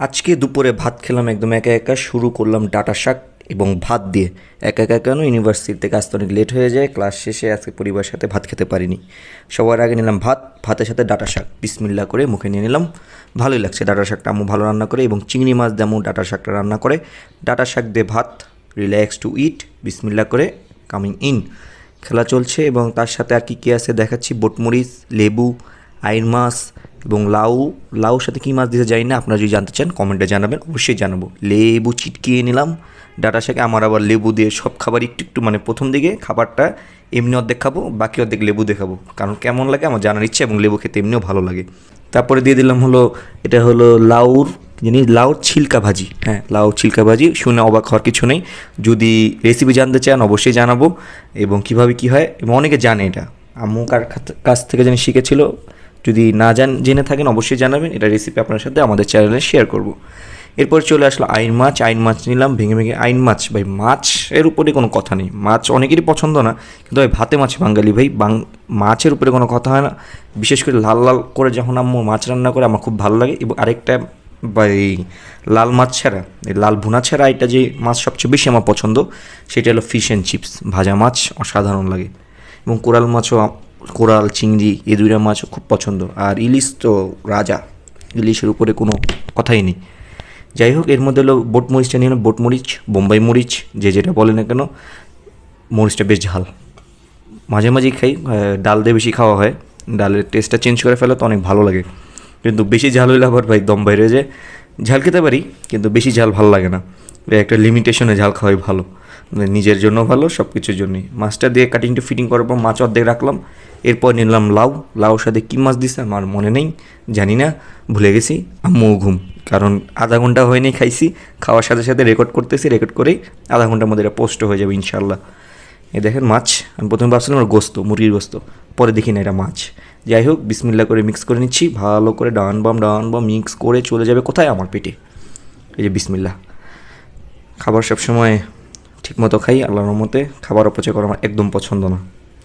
আজকে দুপুরে ভাত খেলাম একদম একা একা, শুরু করলাম ডাটা শাক এবং ভাত দিয়ে। একা একা কেন? ইউনিভার্সিটি থেকে আসতে অনেক লেট হয়ে যায় ক্লাস শেষে আজকে পরিবারের সাথে ভাত খেতে পারিনি। সবার আগে নিলাম ভাত, ভাতের সাথে ডাটা শাক। বিসমিল্লা করে মুখে নিয়ে নিলাম। ভালোই লাগছে ডাটা শাকটা, আম্মু ভালো রান্না করে এবং চিংড়ি মাছ আম্মু ডাটা শাকটা রান্না করে। ডাটা শাক দিয়ে ভাত রিল্যাক্স টু ইট বিসমিল্লা করে কামিং ইন খেলা চলছে এবং তার সাথে আর কি কী আছে দেখাচ্ছি? বোটমরিচ, লেবু আইন মাছ এবং লাউ, লাউর সাথে কী মাছ দিতে যাই না? আপনারা যদি জানতে চান, কমেন্টে জানাবেন, অবশ্যই জানাব। লেবু চিটকিয়ে নিলাম। ডাটা শাকে আমার আবার লেবু দিয়ে সব খাবার একটু একটু মানে প্রথম দিকে খাবারটা এমনি অর্ধেক খাব, বাকি অর্ধেক লেবু দিয়ে খাব। কারণ কেমন লাগে আমার জানার ইচ্ছে এবং লেবু খেতে এমনিও ভালো লাগে। তারপরে দিয়ে দিলাম হলো, এটা হলো লাউর জিনিস, লাউর ছিলকা ভাজি। হ্যাঁ লাউ ছিলকা ভাজি, শুনে অবাক হওয়ার কিছু নেই। যদি রেসিপি জানতে চান, অবশ্যই জানাব। এবং কীভাবে কি হয়, এবং অনেকে জানে এটা। আম্মু কার কাছ থেকে জানি শিখেছিল যদি না জান, জেনে থাকেন অবশ্যই জানাবেন, এটা রেসিপি আপনার সাথে আমাদের চ্যানেলে শেয়ার করব। এরপর চলে আসলো আইন মাছ আইন মাছ নিলাম, ভেঙে ভেঙে আইন মাছ। ভাই, মাছ এর উপরে কোনো কথা নেই। মাছ অনেকেরই পছন্দ না, কিন্তু ভাই, ভাতে মাছ, বাঙালি ভাই, বাং, মাছের উপরে কোনো কথা হয় না। বিশেষ করে লাল লাল করে যখন আম্মু মাছ রান্না করে, আমার খুব ভালো লাগে। এবং আরেকটা বা এই লাল মাছ ছাড়া, এই লাল ভুনা ছাড়া এটা যে মাছ সবচেয়ে বেশি আমার পছন্দ, সেটা হলো ফিশ অ্যান্ড চিপস ভাজা মাছ অসাধারণ লাগে। এবং কোরাল মাছও কোরাল, চিংড়ি, এই দুইটা মাছও খুব পছন্দ। আর ইলিশ তো রাজা। ইলিশের উপরে কোনো কথাই নেই। যাই হোক, এর মধ্যে হলো বোট মরিচটা নিয়ে বোট মরিচ, বোম্বাই মরিচ, যে যেটা বলে না কেন, মরিচটা বেশ ঝাল। মাঝে মাঝেই খাই ডাল দিয়ে বেশি খাওয়া হয়। ডালের টেস্টটা চেঞ্জ করে ফেলে, তো অনেক ভালো লাগে। কিন্তু বেশি ঝাল হইলে আবার ভাই দম বাইরে যায়। ঝাল খেতে পারি, কিন্তু বেশি ঝাল ভালো লাগে না। একটা লিমিটেশনে ঝাল খাওয়াই ভালো। নিজের জন্য ভালো সব কিছুর জন্যই। মাছটা দিয়ে কাটিংটা ফিটিং করার পর মাছ অর্ধেক রাখলাম। এরপর নিলাম লাউ। লাউর সাথে কী মাছ দিছে আমার মনে নেই, জানি না, ভুলে গেছি। আম্মু ঘুম, কারণ আধা ঘণ্টা হয়নি খাইছি, খাওয়ার সাথে সাথে রেকর্ড করতেছি রেকর্ড করেই আধা ঘণ্টার মধ্যে এটা পোস্ট হয়ে যাবে ইনশাল্লাহ এ দেখেন মাছ, আমি প্রথমে ভাবছিলাম ওটা গোস্ত, মুরগির গোস্ত, পরে দেখি না এটা মাছ। যাই হোক বিসমিল্লা করে মিক্স করে নিচ্ছি, ভালো করে ডান বাম ডান বাম মিক্স করে চলে যাবে কোথায়? আমার পেটে। এই যে বিসমিল্লা খাবার সবসময় ঠিকমতো খাই, আল্লাহর মতে খাবার অপচয় করা আমার একদম পছন্দ না।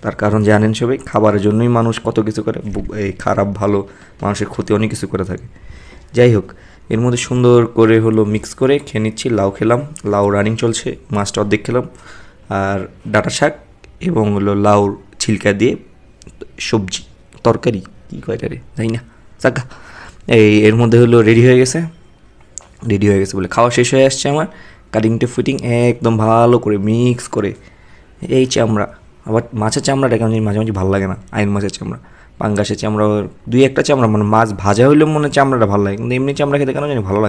তার কারণ জানেন সবাই, খাবারের জন্যই মানুষ কত কিছু করে এই খারাপ, ভালো, মানুষের ক্ষতি অনেক কিছু করে থাকে। যাই হোক, এর মধ্যে সুন্দর করে হলো মিক্স করে খেয়ে নিচ্ছি, লাউ খেলাম, লাউ রানিং চলছে, মাছটা অর্ধেক খেলাম, আর ডাটা শাক এবং হলো লাউর ছিলকা দিয়ে সবজি, তরকারি, কী কয় রে? জানি না, চাকা। এই এর মধ্যে হলো রেডি হয়ে গেছে রেডি হয়ে গেছে বলে খাওয়া শেষ হয়ে আসছে আমার। কাটিংটা ফিটিং একদম ভালো করে মিক্স করে এই চামড়া, আবার মাছের চামড়াটা কেমন জানি মাঝে মাঝে ভালো লাগে না, আইন মাছের চামড়া, পাঙ্গাসের চামড়া, দুই একটা চামড়া মানে মাছ ভাজা হইলেও মনে চামড়াটা ভালো লাগে, কিন্তু এমনি চামড়া খেতে কেন জানি ভালো লাগে।